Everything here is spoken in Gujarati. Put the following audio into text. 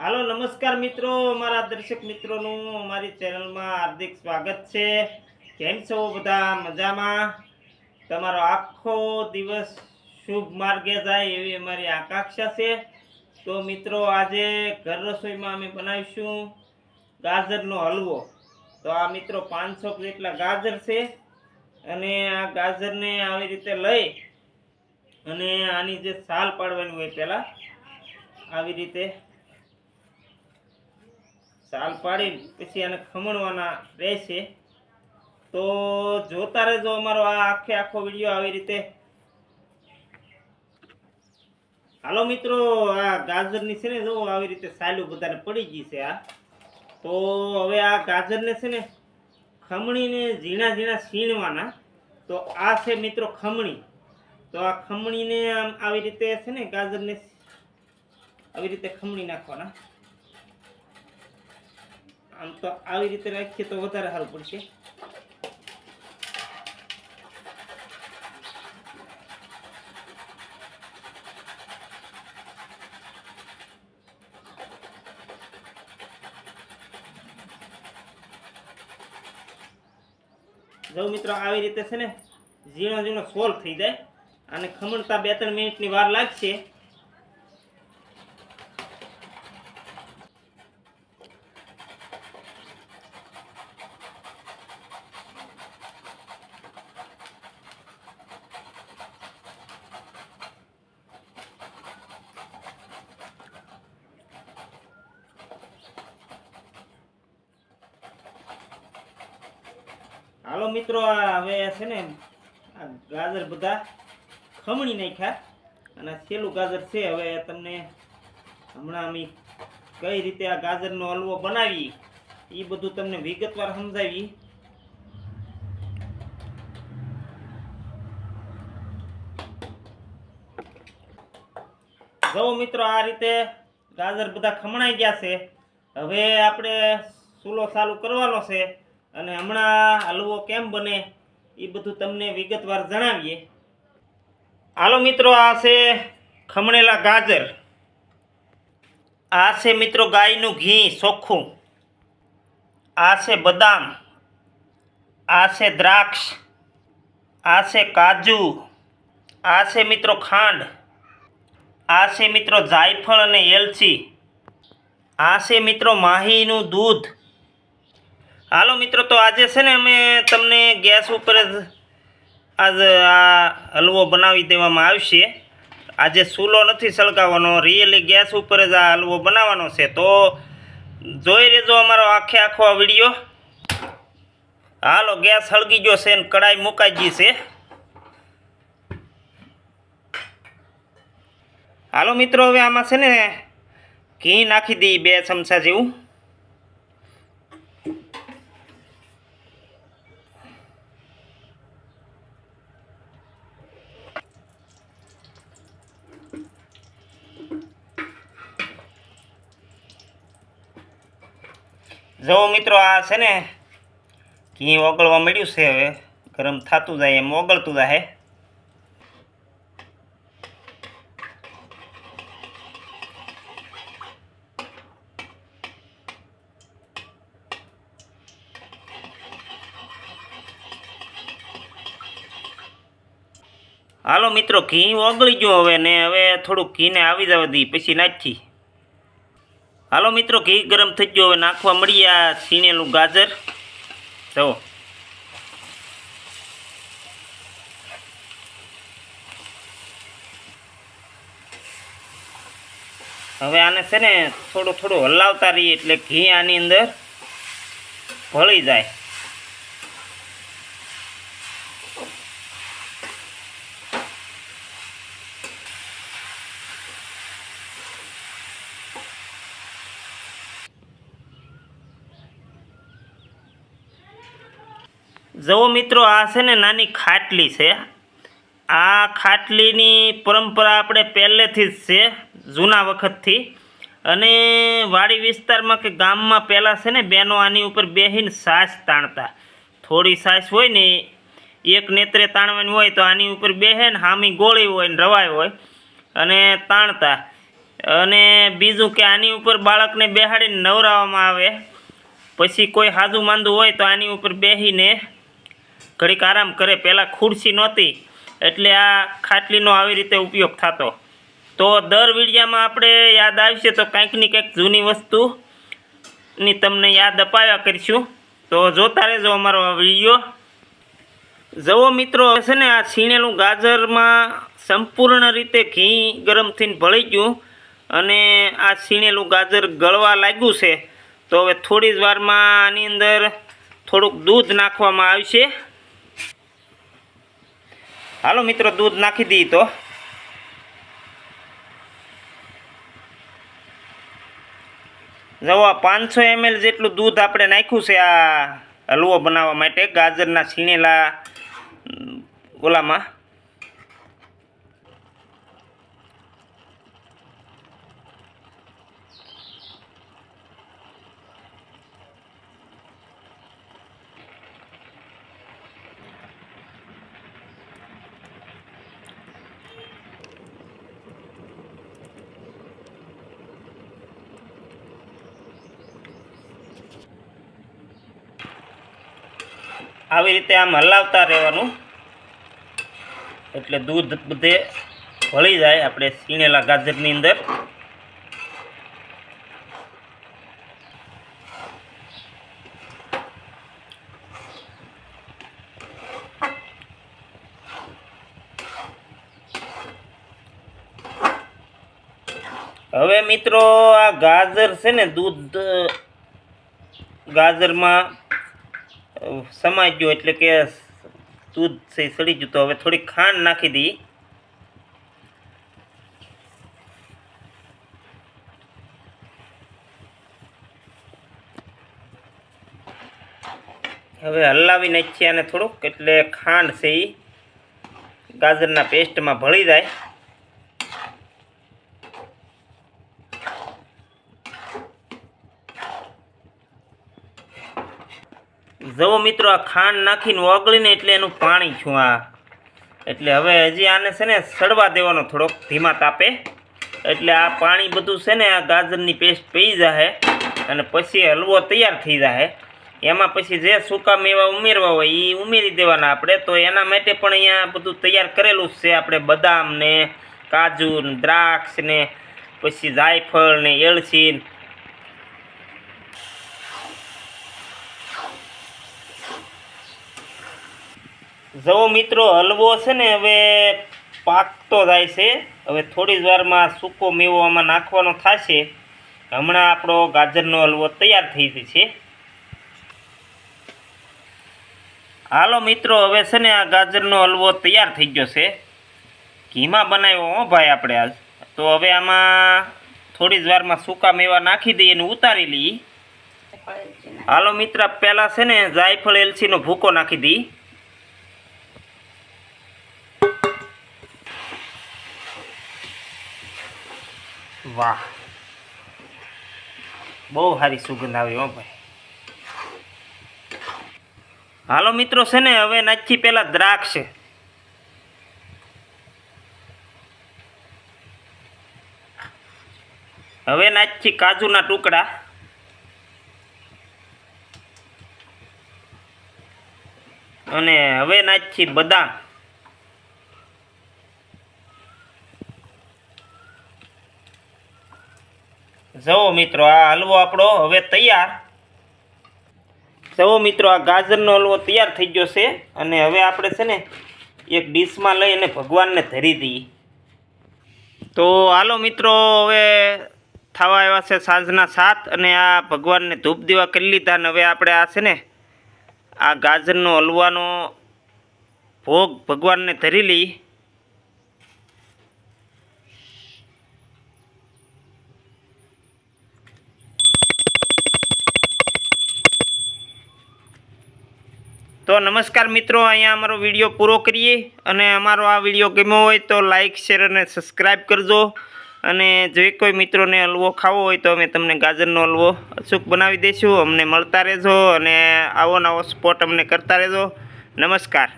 હાલો, નમસ્કાર મિત્રો. અમારા દર્શક મિત્રોનું અમારી ચેનલમાં હાર્દિક સ્વાગત છે. કેમ છો બધા? મજામાં? તમારો આખો દિવસ શુભ માર્ગે જાય એવી અમારી આકાંક્ષા છે. તો મિત્રો, આજે ઘર રસોઈમાં અમે બનાવીશું ગાજરનો હલવો. તો આ મિત્રો પાંચસો જેટલા ગાજર છે? અને આ ગાજરને આવી રીતે લઈ અને આની જે સાલ પાડવાની હોય પહેલાં, આવી રીતે સાલ પાડી પછી એને ખમણવાના રહેશે. તો જોતા રહેજો અમારો આ આખે આખો વીડિયો આવી રીતે. હાલો મિત્રો, આ ગાજરની છે ને જો આવી રીતે સાલું બધાને પડી ગઈ છે આ. તો હવે આ ગાજરને છે ને ખમણીને ઝીણા ઝીણા છીણવાના. તો આ છે મિત્રો ખમણી. તો આ ખમણીને આમ આવી રીતે છે ને ગાજરને આવી રીતે ખમણી નાખવાના. આમ તો આવી રીતે રાખીએ તો વધારે સારું પડશે. જો મિત્રો આવી રીતે છે ને ઝીણો ઝીણો સોલ થઈ જાય, અને ખમણતા બે ત્રણ મિનિટની વાર લાગશે હાલો મિત્રો હવે છે ને, આ ગાજર બધા ખમણી નાખ્યા અને છેલ્લું ગાજર છે. હવે તમને હમણાં અમે કઈ રીતે આ ગાજરનો હલવો બનાવી એ બધું તમને વિગતવાર સમજાવી. જો મિત્રો, આ રીતે ગાજર બધા ખમણાઈ ગયા છે. હવે આપણે ચૂલો ચાલુ કરવાનો છે. અને હમણાં હલવો કેમ બને એ બધું તમને વિગતવાર જણાવીએ. હાલો મિત્રો, આ છે ખમણેલા ગાજર. આ છે મિત્રો ગાયનું ઘી ચોખ્ખું. આ છે બદામ. આ છે દ્રાક્ષ. આ છે કાજુ. આ છે મિત્રો ખાંડ. આ છે મિત્રો જાયફળ અને એલચી. આ છે મિત્રો માહીનું દૂધ. હાલો મિત્રો, તો આજે છે ને અમે તમને ગેસ ઉપર જ આજ આ હલવો બનાવી દેવામાં આવશે. આજે સૂલો નથી સળગાવવાનો, રિયલી ગેસ ઉપર જ આ હલવો બનાવવાનો છે. તો જોઈ લેજો અમારો આખે આખો આ વીડિયો. હાલો, ગેસ સળગી ગયો છે ને કડાઈ મુકાઈ ગઈ છે. હાલો મિત્રો, હવે આમાં છે ને ઘી નાખી દઈએ બે ચમચા જેવું. જો મિત્રો આ છે ને, ઘી ઓગળવા મળ્યું છે હવે. ગરમ થતું જાય એમ ઓગળતું જાય. હાલો મિત્રો, ઘી ઓગળી ગયું હવે ને, હવે થોડુંક ઘીને આવી જવા દઈએ, પછી નાખી હાલો મિત્રો, ઘી ગરમ થઈ ગયો. હવે નાખવા મળીએ આ છીણેલું ગાજર. જો. હવે આને છે ને થોડું થોડું હલાવતા રહીએ એટલે ઘી આની અંદર ભળી જાય. જુઓ મિત્રો, આ છે ને નાની ખાટલી છે. આ ખાટલીની પરંપરા આપણે પહેલેથી જ છે, જૂના વખતથી. અને વાડી વિસ્તારમાં કે ગામમાં પહેલાં છે ને બહેનો આની ઉપર બેહીને સાસ તાણતા. થોડી સાસ હોય ને, એક નેત્રે તાણવાની હોય તો આની ઉપર બેહે ને હામી ગોળી હોય ને રવાય હોય અને તાણતા. અને બીજું કે આની ઉપર બાળકને બેહાડીને નવરાવવામાં આવે. પછી કોઈ હાજુ માંદું હોય તો આની ઉપર બેસીને ઘડીક આરામ કરે, પહેલાં ખુરશી નહોતી, એટલે આ ખાટલીનો આવી રીતે ઉપયોગ થતો. તો દર વિડીયામાં આપણે યાદ આવશે તો કંઈકની કંઈક જૂની વસ્તુની તમને યાદ અપાવ્યા કરીશું. તો જોતા રહેજો અમારો વીડિયો. જવો મિત્રો છે ને આ છીણેલું ગાજરમાં સંપૂર્ણ રીતે ઘી ગરમ થઈને ભળી ગયું અને આ છીણેલું ગાજર ગળવા લાગ્યું છે. તો હવે થોડી જ વારમાં આની અંદર થોડુંક દૂધ નાખવામાં આવશે. હાલો મિત્રો, દૂધ નાખી દઈએ તો. જવા પાંચસો એમએલ જેટલું દૂધ આપણે નાખ્યું છે આ હલવો બનાવવા માટે ગાજરના છીણેલા ઓલામાં. આવી રીતે આમ હલાવતા રહેવાનું. એટલે દૂધ બધે ભળી જાય આપણે સીણેલા ગાજરની અંદર. હવે મિત્રો આ ગાજર છે ને દૂધ, ગાજરમાં સમાઈ ગયો એટલે કે દૂધ છે સડી ગયું તો હવે થોડી ખાંડ નાખી દઈએ હવે હલાવી નાખીએ અને થોડુંક એટલે ખાંડ છે એ ગાજરના પેસ્ટમાં ભળી જાય. જુઓ મિત્રો આ ખાંડ નાખીને ઓગળીને એટલે એનું પાણી છું આ. એટલે હવે હજી આને છે ને સડવા દેવાનો થોડોક ધીમા તાપે. એટલે આ પાણી બધું છે ને આ ગાજરની પેસ્ટ પી જાહે અને પછી હલવો તૈયાર થઈ જાહે. એમાં પછી જે સૂકા મેવા ઉમેરવા હોય એ ઉમેરી દેવાના આપણે. તો એના માટે પણ અહીંયા બધું તૈયાર કરેલું જ છે આપણે બદામ ને કાજુ ને દ્રાક્ષ ને પછી જાયફળ ને એળચી જુઓ મિત્રો હલવો છે ને હવે પાકતો જાય છે. હવે થોડી જ વારમાં સૂકો મેવો આમાં નાખવાનો થશે. હમણાં આપણો ગાજરનો હલવો તૈયાર થઈ છે. હાલો મિત્રો હવે છે ને આ ગાજરનો હલવો તૈયાર થઈ ગયો છે. ઘીમાં બનાવ્યો હો ભાઈ આપણે આજ. તો હવે આમાં થોડી જ વારમાં સૂકા મેવા નાખી દઈએ અને ઉતારી લઈએ. હાલો મિત્ર પહેલાં છે ને જાયફળ એલચીનો ભૂકો નાખી દઈએ વાહ. બહુ સારી સુગંધ આવી હો ભાઈ. હાલો મિત્રો, છે ને, હવે નાખી પહેલાં દ્રાક્ષ. હવે નાચથી કાજુના ટુકડા. અને હવે નાચથી બદામ. જુઓ મિત્રો, આ હલવો આપણો હવે તૈયાર. જવો મિત્રો, આ ગાજરનો હલવો તૈયાર થઈ ગયો છે અને હવે આપણે છે ને એક ડીશમાં લઈ અને ભગવાનને ધરી દઈએ. તો હાલો મિત્રો, હવે થવા આવ્યા છે સાંજના સાત અને આ ભગવાનને ધૂપ દીવા કરી લીધા અને હવે આપણે આ છે ને આ ગાજરનો હલવાનો ભોગ ભગવાનને ધરી લઈ તો નમસ્કાર મિત્રો, અહીંયા અમારો વીડિયો પૂરો કરીએ અને અમારો આ વીડિયો ગમ્યો હોય તો લાઇક શેર અને સબસ્ક્રાઈબ કરજો. અને જે કોઈ મિત્રોને હલવો ખાવો હોય તો અમે તમને ગાજરનો હલવો અચૂક બનાવી દઈશું. અમને મળતા રહેજો અને આવો નવો સ્પોટ અમને કરતા રહેજો. નમસ્કાર.